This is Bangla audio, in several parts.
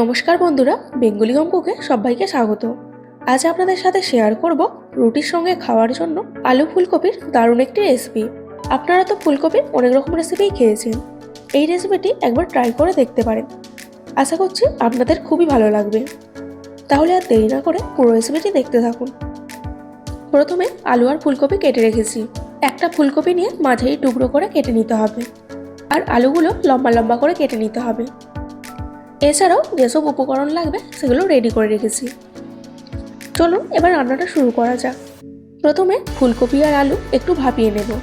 নমস্কার বন্ধুরা, বেঙ্গলি হোম কুকে সবাইকে স্বাগত। আজ আপনাদের সাথে শেয়ার করব রুটির সঙ্গে খাওয়ার জন্য আলু ফুলকপির দারুণ একটি রেসিপি আপনারা তো ফুলকপির অনেক রকম রেসিপিই খেয়েছেন। এই রেসিপিটি একবার ট্রাই করে দেখতে পারেন। আশা করছি আপনাদের খুবই ভালো লাগবে। তাহলে আর দেরি না করে পুরো রেসিপিটি দেখতে থাকুন। প্রথমে আলু আর ফুলকপি কেটে রেখেছি। একটা ফুলকপি নিয়ে মাঝারি টুকরো করে কেটে নিতে হবে। আর আলুগুলো লম্বা লম্বা করে কেটে নিতে হবে। এছাড়াও যেসব উপকরণ লাগবে, সেগুলো রেডি করে রেখেছি। চলুন, এবার রান্নাটা শুরু করা যাক। প্রথমে ফুলকপি আর আলু একটু ভাপিয়ে নেব।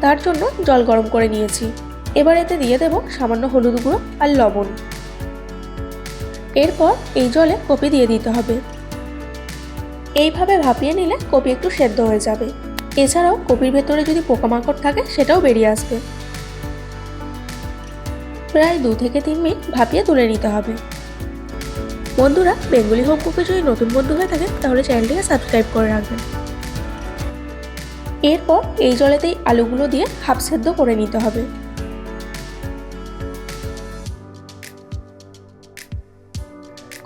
তার জন্য জল গরম করে নিয়েছি। এবার এতে দিয়ে দেব সামান্য হলুদ গুঁড়ো আর লবণ। এরপর এই জলে কপি দিয়ে দিতে হবে। এইভাবে ভাপিয়ে নিলে কপি একটু সেদ্ধ হয়ে যাবে। এছাড়াও কপির ভেতরে যদি পোকামাকড় থাকে, সেটাও বেরিয়ে আসবে। প্রায় দু থেকে তিন মিনিট ভাপিয়ে তুলে নিতে হবে। বন্ধুরা, বেঙ্গলি হোম কুকে যদি নতুন বন্ধু হয়ে থাকেন তাহলে চ্যানেলটিকে সাবস্ক্রাইব করে রাখবেন। এরপর এই জলেতেই আলুগুলো দিয়ে হাফ সেদ্ধ করে নিতে হবে।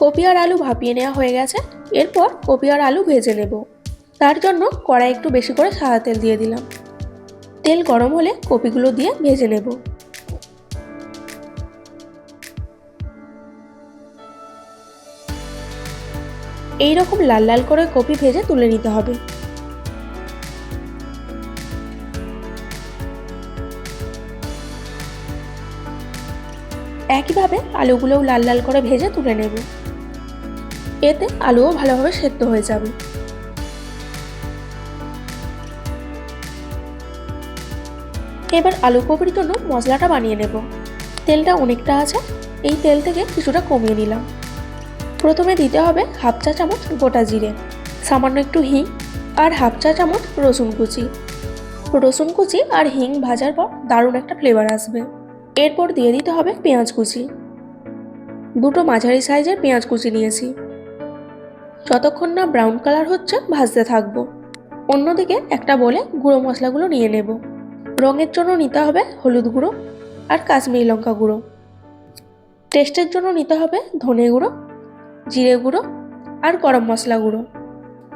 কপি আর আলু ভাপিয়ে নেওয়া হয়ে গেছে। এরপর কপি আর আলু ভেজে নেব। তার জন্য কড়াই একটু বেশি করে সাদা তেল দিয়ে দিলাম। তেল গরম হলে কপিগুলো দিয়ে ভেজে নেব। এই রকম লাল লাল করে কপি ভেজে তুলে নিতে হবে। একইভাবে আলুগুলোও লাল লাল করে ভেজে তুলে নেব। এতে আলুও ভালোভাবে সেদ্ধ হয়ে যাবে। এবার আলু কপির জন্য মশলাটা বানিয়ে নেব। তেলটা অনেকটা আছে, এই তেল থেকে কিছুটা কমিয়ে নিলাম। প্রথমে দিতে হবে হাফ চা চামচ গোটা জিরে, সামান্য একটু হিং আর হাফ চা চামচ রসুন কুচি। রসুন কুচি আর হিং ভাজার পর দারুণ একটা ফ্লেভার আসবে। এরপর দিয়ে দিতে হবে পেঁয়াজ কুচি। দুটো মাঝারি সাইজের পেঁয়াজ কুচি নিয়েছি। যতক্ষণ না ব্রাউন কালার হচ্ছে ভাজতে থাকব। অন্যদিকে একটা বলে গুঁড়ো মশলাগুলো নিয়ে নেব। রঙের জন্য নিতে হবে হলুদ গুঁড়ো আর কাশ্মীরি লঙ্কা গুঁড়ো। টেস্টের জন্য নিতে হবে ধনে গুঁড়ো জিরে গুঁড়ো আর গরম মশলা গুঁড়ো।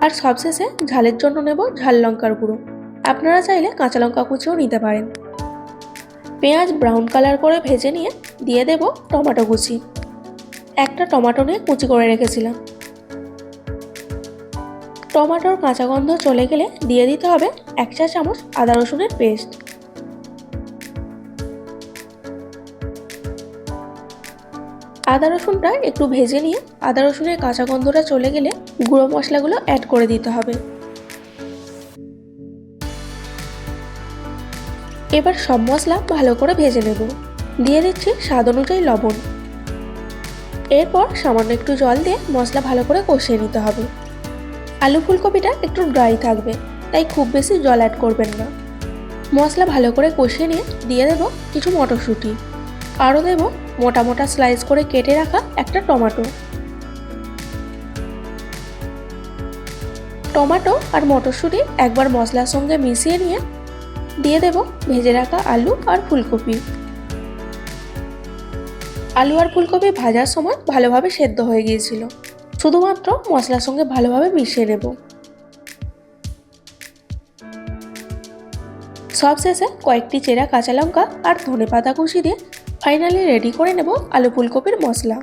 আর সবশেষে ঝালের জন্য নেব ঝাল লঙ্কার গুঁড়ো। আপনারা চাইলে কাঁচা লঙ্কা কুচিও নিতে পারেন। পেঁয়াজ ব্রাউন কালার করে ভেজে নিয়ে দিয়ে দেব টমেটো কুচি। একটা টমেটো নিয়ে কুচি করে রেখেছিলাম। টমেটোর কাঁচা গন্ধ চলে গেলে দিয়ে দিতে হবে এক চা চামচ আদা রসুনের পেস্ট। আদা রসুনটা একটু ভেজে নিয়ে আদা রসুনের কাঁচা গন্ধটা চলে গেলে গুঁড়ো মশলাগুলো অ্যাড করে দিতে হবে। এবার সব মশলা ভালো করে ভেজে নেব। দিয়ে দিচ্ছি স্বাদ অনুযায়ী লবণ। এরপর সামান্য একটু জল দিয়ে মশলা ভালো করে কষিয়ে নিতে হবে। আলু ফুলকপিটা একটু ড্রাই থাকবে, তাই খুব বেশি জল অ্যাড করবেন না। মশলা ভালো করে কষিয়ে নিয়ে দিয়ে দেবো কিছু মটরশুঁটি। আরও দেবো মোটা মোটা স্লাইস করে কেটে রাখা একটা টমেটো টমেটো আর মটরশুঁটি একবার মশলার সঙ্গে মিশিয়ে নিয়ে দিয়ে দেব ভেজে রাখা আলু আর ফুলকপি। আলু আর ফুলকপি ভাজার সময় ভালোভাবে সেদ্ধ হয়ে গিয়েছিল। শুধুমাত্র মশলার সঙ্গে ভালোভাবে মিশিয়ে নেব। সবশেষে কয়েকটি চেরা কাঁচা লঙ্কা আর ধনে পাতা কুচি দিয়ে ফাইনালি রেডি করে নেব আলু ফুলকপির মশলা।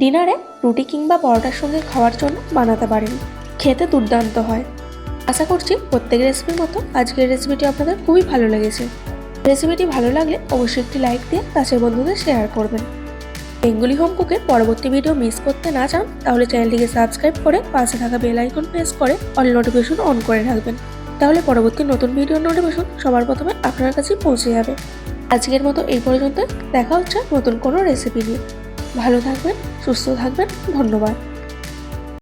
ডিনারে রুটি কিংবা পরোটার সঙ্গে খাওয়ার জন্য বানাতে পারেন। খেতে দুর্দান্ত হয়। আশা করছি প্রত্যেক রেসিপির মতো আজকের রেসিপিটি আপনাদের খুবই ভালো লেগেছে। রেসিপিটি ভালো লাগলে অবশ্যই একটি লাইক দিয়ে কাছের বন্ধুদের শেয়ার করবেন। বেঙ্গলি হোম কুকের পরবর্তী ভিডিও মিস করতে না চান, তাহলে চ্যানেলটিকে সাবস্ক্রাইব করে পাশে থাকা বেল আইকন প্রেস করে অল নোটিফিকেশন অন করে রাখবেন। তাহলে পরবর্তী নতুন ভিডিও নোটিফিকেশন সবার প্রথমে আপনার কাছে পৌঁছে যাবে। আজকের মতো এই পর্যন্ত, দেখা হচ্ছে নতুন কোনো রেসিপি নিয়ে। ভালো থাকবেন, সুস্থ থাকবেন, ধন্যবাদ।